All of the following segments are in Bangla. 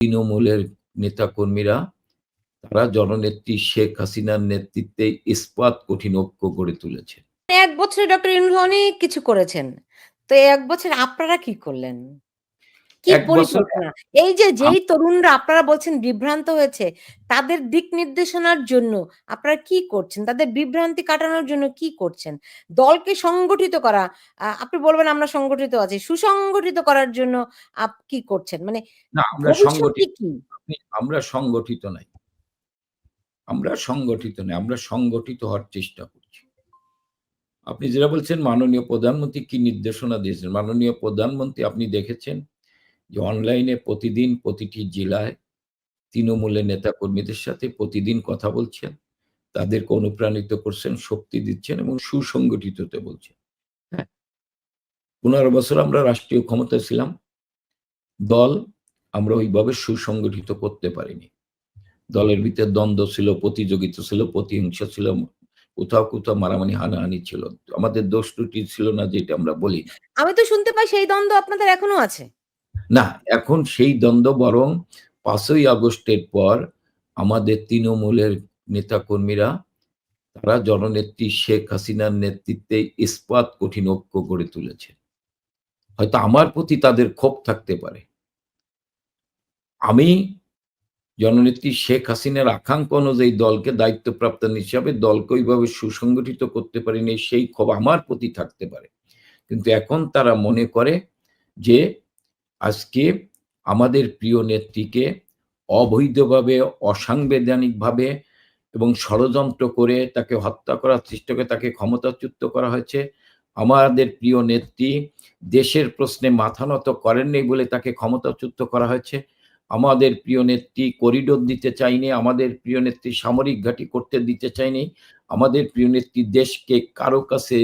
তৃণমূলের নেতাকর্মীরা, তারা জননেত্রী শেখ হাসিনার নেতৃত্বে ইস্পাত কঠিন ঐক্য গড়ে তুলেছে। এক বছরে ডক্টর ইউনূস অনেক কিছু করেছেন। তো এক বছর আপনারা কি করলেন? কি পরিকল্পনা? এই যে যেই তরুণরা আপনারা বলছেন বিভ্রান্ত হয়েছে তাদের দিক নির্দেশনার জন্য আপনারা কি করছেন? তাদের বিভ্রান্তি কাটানোর জন্য কি করছেন? দলকে সংগঠিত করা আপনি বলবেন আমরা সংগঠিত আছি সুসংগঠিত করার জন্য আপ কি করছেন? মানে আমরা সংগঠিত কি? আমরা সংগঠিত নাই। আমরা সংগঠিত নই আমরা সংগঠিত হওয়ার চেষ্টা করছি। আপনি যেটা বলছেন মাননীয় প্রধানমন্ত্রী কি নির্দেশনা দিয়েছেন? মাননীয় প্রধানমন্ত্রী আপনি দেখেছেন যে অনলাইনে প্রতিদিন প্রতিটি জেলায় তৃণমূলের নেতা কর্মীদের সাথে প্রতিদিন কথা বলছেন। তাদেরকে অনুপ্রাণিত করছেন, শক্তি দিচ্ছেন এবং সুসংগঠিত হতে বলছেন। হ্যাঁ। পনেরো বছর আমরা রাষ্ট্রীয় ক্ষমতায় ছিলাম। দল আমরা ওইভাবে সুসংগঠিত করতে পারিনি। দলের ভিতরে দ্বন্দ্ব ছিল, প্রতিযোগিতা ছিল, প্রতিহিংসা ছিল, কোথাও কোথাও মারামারি, হানাহানি ছিল। আমাদের দোষ ত্রুটি ছিল না যেটা আমরা বলি। আমি তো শুনতে পাই সেই দ্বন্দ্ব আপনাদের এখনও আছে। না, এখন সেই দ্বন্দ্ব বরং পাঁচই আগস্টের পর আমাদের তৃণমূলের নেতাকর্মীরা, তারা জননেত্রী শেখ হাসিনার নেতৃত্বে ইস্পাত কঠিন ঐক্য গড়ে তুলেছে। হয়তো আমার প্রতি তাদের ক্ষোভ থাকতে পারে। আমি জননেত্রী শেখ হাসিনার আকাঙ্ক্ষা অনুযায়ী দলকে দায়িত্বপ্রাপ্ত হিসাবে দলকে ওইভাবে সুসংগঠিত করতে পারিনি, সেই ক্ষোভ আমার প্রতি থাকতে পারে। কিন্তু এখন তারা মনে করে যে আজকে আমাদের প্রিয় নেত্রীকে অবৈধভাবে, অসাংবিধানিকভাবে এবং ষড়যন্ত্র করে তাকে হত্যা করার চেষ্টা করে তাকে ক্ষমতাচ্যুত করা হয়েছে। আমাদের প্রিয় নেত্রী দেশের প্রশ্নে মাথা নত করেননি বলে তাকে ক্ষমতাচ্যুত করা হয়েছে। আমাদের প্রিয় নেত্রী করিডোর দিতে চাইনি, আমাদের প্রিয় নেত্রী সামরিক ঘাঁটি করতে দিতে চাইনি, আমাদের প্রিয় নেত্রী দেশকে কারও কাছে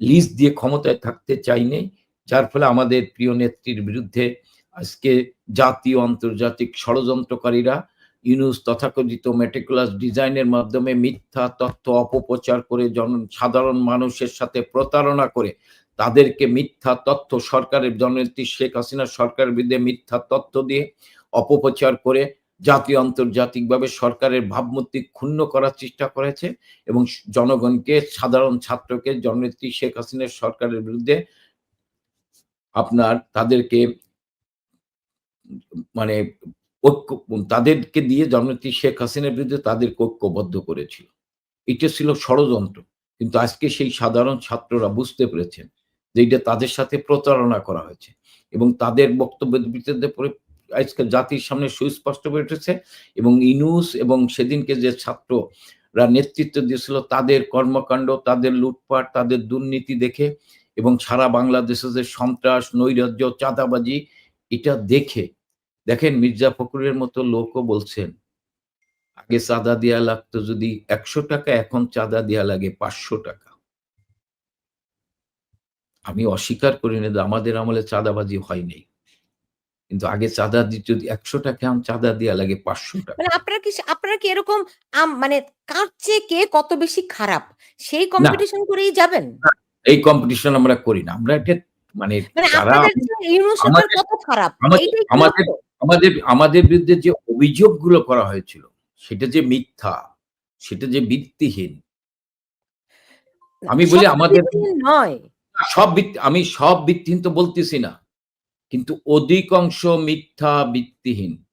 লিজ দিয়ে ক্ষমতায় থাকতে চাইনি। যার ফলে আমাদের প্রিয় নেত্রীর বিরুদ্ধে আজকে জাতীয় আন্তর্জাতিক ষড়যন্ত্রকারীরা ইউনুস তথাকথিত মেটিকুলাস ডিজাইনের মাধ্যমে মিথ্যা তথ্য অপপ্রচার করে জন সাধারণ মানুষের সাথে প্রতারণা করে তাদেরকে মিথ্যা তথ্য সরকারের জননেত্রী শেখ হাসিনা সরকারের বিরুদ্ধে মিথ্যা তথ্য দিয়ে অপপ্রচার করে জাতীয় আন্তর্জাতিকভাবে সরকারের ভাবমূর্তি ক্ষুণ্ণ করার চেষ্টা করেছে এবং জনগণকে, সাধারণ ছাত্রকে, জননেত্রী শেখ হাসিনার সরকারের বিরুদ্ধে আপনার তাদেরকে মানে ঐক্য, তাদেরকে দিয়ে জননেত্রী শেখ হাসিনার বিরুদ্ধে তাদেরকে ঐক্যবদ্ধ করেছিল। এটা ছিল ষড়যন্ত্র। কিন্তু আজকে সেই সাধারণ ছাত্ররা বুঝতে পেরেছেন যে এটা তাদের সাথে প্রতারণা করা হয়েছে এবং তাদের বক্তব্যের ভিত্তিতে পরে আজকে জাতির সামনে সুস্পষ্ট হয়ে উঠেছে এবং ইনুস এবং সেদিনকে যে ছাত্ররা নেতৃত্ব দিয়েছিল, তাদের কর্মকাণ্ড, তাদের লুটপাট, তাদের দুর্নীতি দেখে এবং সারা বাংলাদেশে যে সন্ত্রাস নৈরাজ্য চাঁদাবাজি এটা দেখে দেখেন মির্জা ফখরুলের মতো লোকও বলছেন আগে চাঁদা দেওয়া লাগতো যদি একশো টাকা এখন চাঁদা দেওয়া লাগে পাঁচশো টাকা। আমি অস্বীকার করি না যে আমাদের আমলে চাঁদাবাজি হয়নি কিন্তু আগে চাঁদা দি যদি একশো টাকা এখন চাঁদা দেওয়া লাগে পাঁচশো টাকা। মানে আপনারা কি আপনারা কি এরকম আম- মানে কার চেয়ে কে কত বেশি খারাপ? সেই কম্পিটিশন করেই যাবেন? এই কম্পিটিশন আমরা করি না। আমরা এটা মানে মানে আমাদের- আমাদের- আমাদের বিরুদ্ধে যে অভিযোগগুলো করা হয়েছিল সেটা যে মিথ্যা সেটা যে ভিত্তিহীন আমি বলি সব আমাদের- নয়। সব আমি সব ভিত্তিহীন তো বলতেছি না কিন্তু অধিকাংশ মিথ্যা ভিত্তিহীন।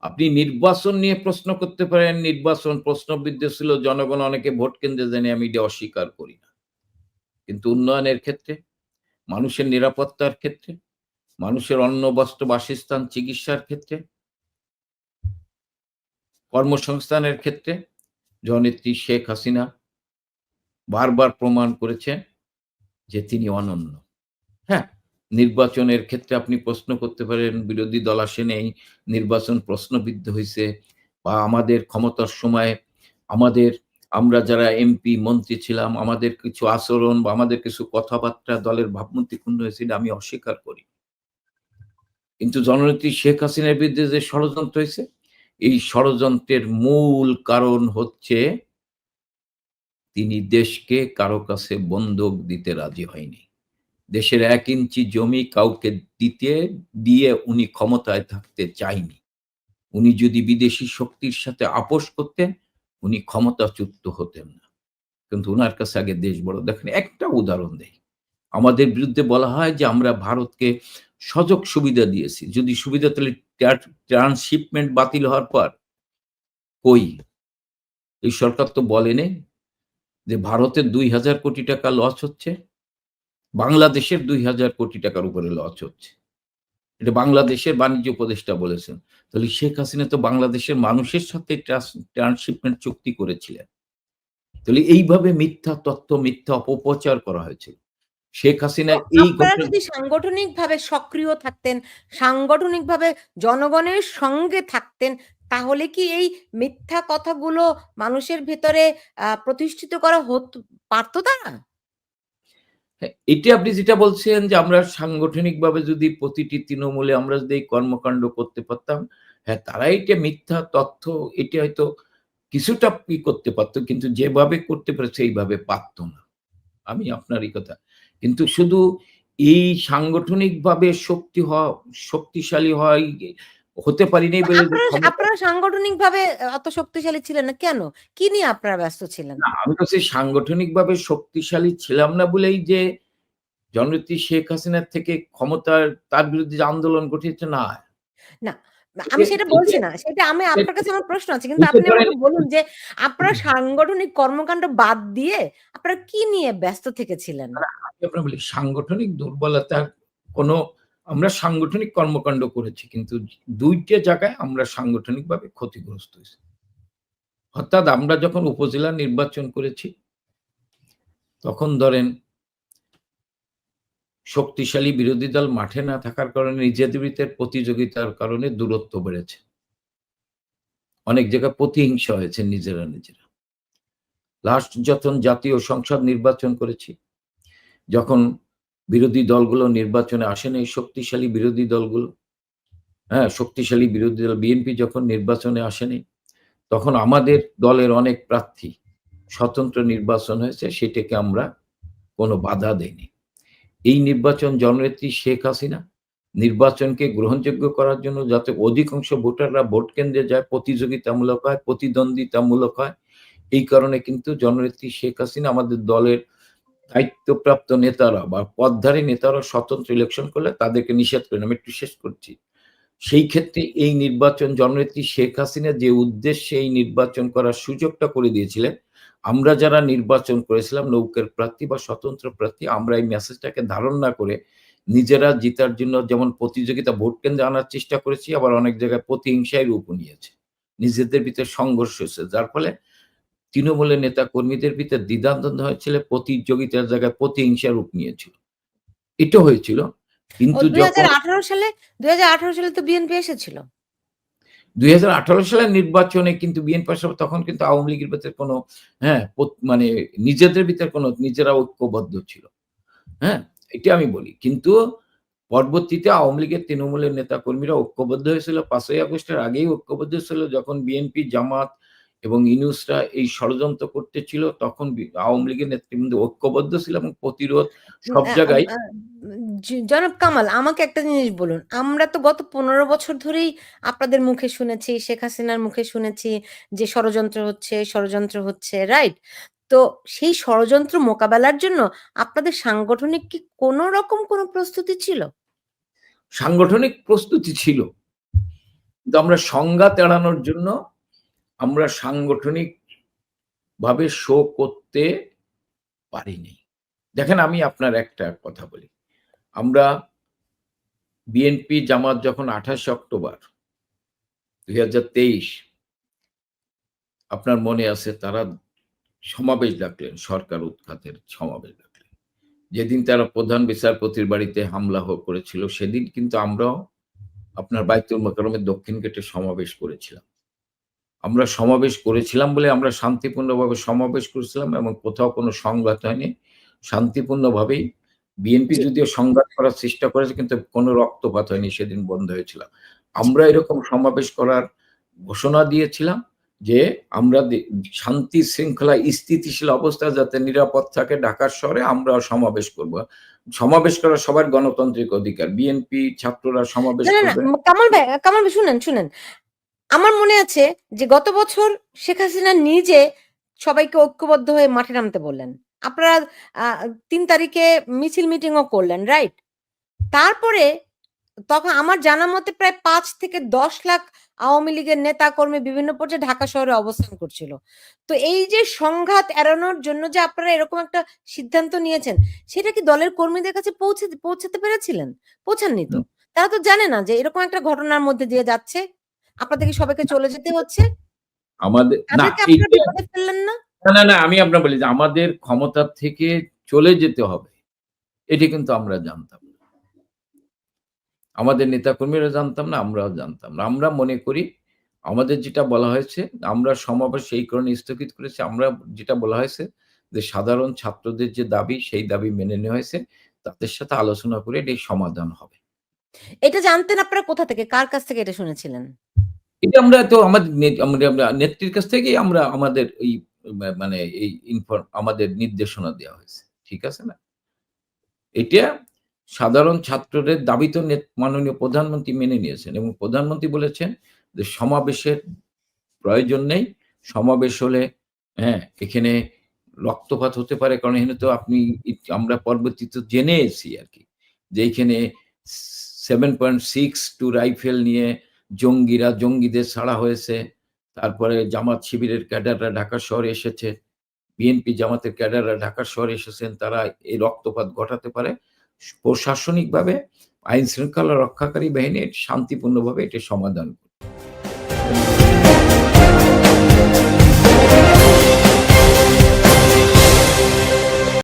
আপনি নির্বাচন নিয়ে প্রশ্ন করতে পারেন নির্বাচন প্রশ্নবিদ্ধ ছিল জনগণ অনেকে ভোট কেন্দ্রে জানে আমি এটা অস্বীকার করি না। কিন্তু উন্নয়নের ক্ষেত্রে, মানুষের নিরাপত্তার ক্ষেত্রে, মানুষের অন্ন, বস্ত্র, বাসস্থান, চিকিৎসার ক্ষেত্রে, কর্মসংস্থানের ক্ষেত্রে, জননেত্রী শেখ হাসিনা বারবার প্রমাণ করেছেন যে তিনি অনন্য। হ্যাঁ নির্বাচনের ক্ষেত্রে আপনি প্রশ্ন করতে পারেন, বিরোধী দল আসে নেই, নির্বাচন প্রশ্নবিদ্ধ হয়েছে বা আমাদের ক্ষমতার সময় আমাদের আমরা যারা এমপি মন্ত্রী ছিলাম, আমাদের কিছু আচরণ বা আমাদের কিছু কথাবার্তা দলের ভাবমূর্তি ক্ষুণ্ণ হয়েছিল, আমি অস্বীকার করি। কিন্তু জননেত্রী শেখ হাসিনার বিরুদ্ধে যে ষড়যন্ত্র হয়েছে, এই ষড়যন্ত্রের মূল কারণ হচ্ছে তিনি দেশকে কারও কাছে বন্ধক দিতে রাজি হয়নি। দেশের এক ইঞ্চি জমি কাউকে দিতে, দিয়ে উনি ক্ষমতায় থাকতে চাইনি উনি যদি বিদেশি শক্তির সাথে আপোষ করতেন উনি ক্ষমতাচ্যুত হতেন না। কিন্তু ওনার কাছে আগে দেশ বড়। দেখেন, একটা উদাহরণ দেই। আমাদের বিরুদ্ধে বলা হয় যে, আমরা ভারতকে সজগ সুবিধা দিয়েছি। যদি সুবিধা তাহলে ট্রান্সশিপমেন্ট বাতিল হওয়ার পর কই? এই সরকার তো বলেনি যে ভারতের দুই হাজার কোটি টাকা লস হচ্ছে, বাংলাদেশের দুই হাজার কোটি টাকার উপরে লস হচ্ছে। এটা বাংলাদেশের বাণিজ্য উপদেষ্টা বলেছেন। তাহলে শেখ হাসিনা তো বাংলাদেশের মানুষের সাথে ট্রান্সশিপমেন্ট চুক্তি করেছিলেন। তাহলে এইভাবে মিথ্যা তথ্য মিথ্যা অপপ্রচার করা হয়েছিল শেখ হাসিনা এই যদি সাংগঠনিকভাবে সক্রিয় থাকতেন সাংগঠনিকভাবে জনগণের সঙ্গে থাকতেন তাহলে কি এই মিথ্যা কথাগুলো মানুষের ভেতরে আহ, প্রতিষ্ঠিত করা হতো পারতো তারা? এটা আপনি যেটা বলছেন যে আমরা সাংগঠনিকভাবে যদি প্রতিটি তৃণমূলে আমরা যদি কর্মকাণ্ড করতে পারতাম হ্যাঁ তারা এটা মিথ্যা তথ্য, এটা হয়তো কিছুটা কি করতে পারতো, কিন্তু যেভাবে করতে পেরেছে এইভাবে পারতো না। আমি আপনার এই কথা। কিন্তু শুধু এই সাংগঠনিকভাবে শক্তি হওয়া, শক্তিশালী হয় হতে পারিনি বলে আপনারা সাংগঠনিক ভাবে অত শক্তিশালী ছিলেন না। কেন? কি নিয়ে আপনারা ব্যস্ত ছিলেন? না আমি কাছে সাংগঠনিকভাবে শক্তিশালী ছিলাম না বলেই যে জননেত্রী শেখ হাসিনার থেকে ক্ষমতার তার বিরুদ্ধে যে আন্দোলন ঘটিয়েছে না। না আমি সেটা বলছি না। সেটা আমি আপনার কাছে আমার প্রশ্ন আছে কিন্তু আপনি আমাকে বলুন যে আপনারা সাংগঠনিক কর্মকাণ্ড বাদ দিয়ে আপনারা কি নিয়ে ব্যস্ত থেকেছিলেন? আমি আপনার বলি সাংগঠনিক দুর্বলতার কোনো আমরা সাংগঠনিক কর্মকাণ্ড করেছি, কিন্তু দুইটা জায়গায় আমরা সাংগঠনিকভাবে ক্ষতিগ্রস্ত হয়েছি। অর্থাৎ আমরা যখন উপজেলা নির্বাচন করেছি, তখন ধরেন শক্তিশালী বিরোধী দল মাঠে না থাকার কারণে নিজেদের প্রতিযোগিতার কারণে দূরত্ব বেড়েছে। অনেক জায়গায় প্রতিহিংসা হয়েছে নিজেরা নিজেরা। লাস্ট যখন জাতীয় সংসদ নির্বাচন করেছি, যখন বিরোধী দলগুলো নির্বাচনে আসেনি এই শক্তিশালী বিরোধী দলগুলো। হ্যাঁ শক্তিশালী বিরোধী দল বিএনপি যখন নির্বাচনে আসেনি, তখন আমাদের দলের অনেক প্রার্থী স্বতন্ত্র নির্বাচন হয়েছে, সেটাকে আমরা কোনো বাধা দেইনি। এই নির্বাচন জননেত্রী শেখ হাসিনা নির্বাচনকে গ্রহণযোগ্য করার জন্য যাতে অধিকাংশ ভোটাররা ভোট কেন্দ্রে যায়, প্রতিযোগিতামূলক হয়, প্রতিদ্বন্দ্বিতামূলক হয়, এই কারণে কিন্তু জননেত্রী শেখ হাসিনা আমাদের দলের দায়িত্বপ্রাপ্ত নেতারা বা পদধারী নেতারা স্বতন্ত্র ইলেকশন করলে তাদেরকে নিষেধ করেন আমি একটু শেষ করছি। সেই ক্ষেত্রে এই নির্বাচন জননেত্রী শেখ হাসিনা যে উদ্দেশ্যে এই নির্বাচন করার সুযোগটা করে দিয়েছিলেন, আমরা যারা নির্বাচন করেছিলাম নৌকের প্রার্থী বা স্বতন্ত্র প্রার্থী, আমরা এই মেসেজটাকে ধারণ না করে নিজেরা জিতার জন্য যেমন প্রতিযোগিতা ভোট কেন্দ্রে আনার চেষ্টা করেছি, আবার অনেক জায়গায় প্রতিহিংসায় রূপ নিয়েছে। নিজেদের ভিতরে সংঘর্ষ হয়েছে, যার ফলে তৃণমূলের নেতা কর্মীদের ভিতরে দ্বিধাদ্বন্দ্ব হয়েছিল প্রতিযোগিতার জায়গায় প্রতিহিংসা রূপ নিয়েছিল। এটা হয়েছিল কিন্তু দুই সালে দুই সালে তো বিএনপি এসেছিল। দুই সালের নির্বাচনে কিন্তু বিএনপি তখন কিন্তু আওয়ামী লীগের ভিতরে কোনো হ্যাঁ মানে নিজেদের ভিতরে কোনো নিজেরা ঐক্যবদ্ধ ছিল। হ্যাঁ এটা আমি বলি। কিন্তু পরবর্তীতে আওয়ামী লীগের তৃণমূলের নেতা কর্মীরা ঐক্যবদ্ধ হয়েছিল। পাঁচই আগস্টের আগেই ঐক্যবদ্ধ ছিল যখন বিএনপি জামাত এবং ইনুসরা এই ষড়যন্ত্র করতেছিল তখন আওয়ামী লীগের নেতৃবৃন্দ ঐক্যবদ্ধ ছিল এবং প্রতিরোধ সব জায়গায় জনাব কামাল আমাকে একটা জিনিস বলুন। আমরা তো গত পনেরো বছর ধরেই আপনাদের মুখে শুনেছি শেখ হাসিনার মুখে শুনেছি যে ষড়যন্ত্র হচ্ছে ষড়যন্ত্র হচ্ছে রাইট তো সেই ষড়যন্ত্র মোকাবেলার জন্য আপনাদের সাংগঠনিক কি কোনো রকম কোনো প্রস্তুতি ছিল? সাংগঠনিক প্রস্তুতি ছিল। আমরা সংঘাত এড়ানোর জন্য আমরা সাংগঠনিক ভাবে শো করতে পারিনি। দেখেন আমি আপনার একটা কথা বলি। আমরা বিএনপি জামাত যখন আঠাশে অক্টোবর দুই আপনার মনে আছে তারা সমাবেশ ডাকলেন, সরকার উৎখাতের সমাবেশ ডাকলেন। যেদিন তারা প্রধান বিচারপতির বাড়িতে হামলা করেছিল, সেদিন কিন্তু আমরাও আপনার বাইতুল মোকারমের দক্ষিণ গেটে সমাবেশ করেছিলাম। আমরা সমাবেশ করেছিলাম বলে আমরা শান্তিপূর্ণভাবে সমাবেশ করেছিলাম এবং কোথাও কোনো সংঘাত হয়নি। শান্তিপূর্ণভাবেই বিএনপি যদিও সংঘাত করার চেষ্টা করেছে কিন্তু কোনো রক্তপাত হয়নি সেদিন বন্ধ হয়েছিল। আমরা এরকম সমাবেশ করার ঘোষণা দিয়েছিলাম যে আমরা শান্তি শৃঙ্খলা স্থিতিশীল অবস্থা যাতে নিরাপদ থাকে ঢাকার শহরে আমরা সমাবেশ করব। সমাবেশ করা সবার গণতান্ত্রিক অধিকার। বিএনপি ছাত্ররা সমাবেশ কামাল ভাই কামাল ভাই শুনেন শুনেন। আমার মনে আছে যে গত বছর শেখ হাসিনা নিজে সবাইকে ঐক্যবদ্ধ হয়ে মাঠে নামতে বললেন। আপনারা তিন তারিখে মিছিল মিটিংও করলেন রাইট তারপরে তখন আমার জানা মতে প্রায় পাঁচ থেকে দশ লাখ আওয়ামী লীগের নেতা কর্মী বিভিন্ন পর্যায়ে ঢাকা শহরে অবস্থান করছিল। তো এই যে সংঘাত এড়ানোর জন্য যে আপনারা এরকম একটা সিদ্ধান্ত নিয়েছেন সেটা কি দলের কর্মীদের কাছে পৌঁছে পৌঁছাতে পেরেছিলেন? পৌঁছাননি তো। তারা তো জানে না যে এরকম একটা ঘটনার মধ্যে দিয়ে যাচ্ছে। আপনাদের কি সবাইকে চলে যেতে হচ্ছে। আমাদের না না? আমি আপনার বলি যে আমাদের ক্ষমতার থেকে চলে যেতে হবে। এটি কিন্তু আমরা জানতাম না। আমাদের নেতাকর্মীরা জানতাম না আমরাও জানতাম না। আমরা মনে করি আমাদের যেটা বলা হয়েছে আমরা সমাবেশ এই কারণে স্থগিত করেছি। আমরা যেটা বলা হয়েছে যে সাধারণ ছাত্রদের যে দাবি সেই দাবি মেনে নেওয়া হয়েছে। তাদের সাথে আলোচনা করে এটি সমাধান হবে। এটা জানতেন আপনারা কোথা থেকে? কার কাছ থেকে এটা শুনেছিলেন? এটা আমরা তো আমাদের নেত্রীর কাছ থেকেই আমরা আমাদের এই মানে এই ইনফর্ম আমাদের নির্দেশনা দেওয়া হয়েছে, ঠিক আছে না? এটা সাধারণ ছাত্রদের দাবি তো মাননীয় প্রধানমন্ত্রী মেনে নিয়েছেন এবং প্রধানমন্ত্রী বলেছেন যে সমাবেশের প্রয়োজন নেই, সমাবেশ হলে হ্যাঁ এখানে রক্তপাত হতে পারে, কারণ এখানে তো আপনি আমরা পরবর্তীতে জেনে এসেছি আর কি, যে এখানে seven point six two rifle নিয়ে জঙ্গিরা জঙ্গিদের ছাড়া হয়েছে। তারপরে জামাত শিবিরের ক্যাডাররা ঢাকা শহরে এসেছে। বিএনপি জামাতের ক্যাডাররা ঢাকার শহরে এসেছেন, তারা এই রক্তপাত ঘটাতে পারে। প্রশাসনিকভাবে আইন শৃঙ্খলা রক্ষাকারী বাহিনীর শান্তিপূর্ণভাবে এটি সমাধান করবে।